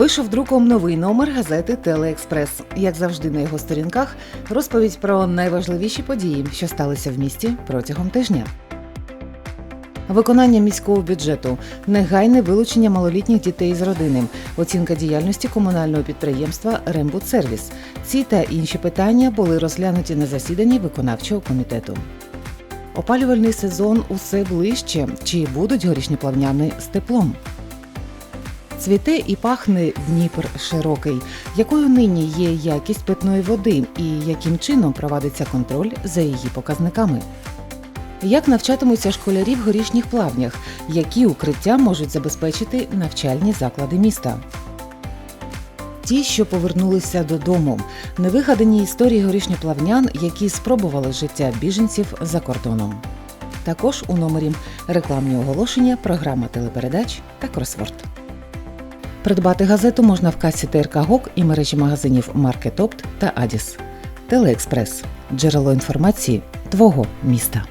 Вийшов друком новий номер газети Телеекспрес. Як завжди на його сторінках, розповідь про найважливіші події, що сталися в місті протягом тижня. Виконання міського бюджету, негайне вилучення малолітніх дітей з родини, оцінка діяльності комунального підприємства Рембудсервіс. Ці та інші питання були розглянуті на засіданні виконавчого комітету. Опалювальний сезон усе ближче. Чи будуть горішні плавняни з теплом? Цвіте і пахне Дніпр широкий. Якою нині є якість питної води і яким чином провадиться контроль за її показниками? Як навчатимуться школярі в горішніх плавнях? Які укриття можуть забезпечити навчальні заклади міста? Ті, що повернулися додому, невигадані історії горішньоплавнян, які спробували життя біженців за кордоном. Також у номері рекламні оголошення, програма телепередач та кросворд. Придбати газету можна в касі ТРК ГОК і мережі магазинів Маркетопт та Адіс. Телеекспрес джерело інформації твого міста.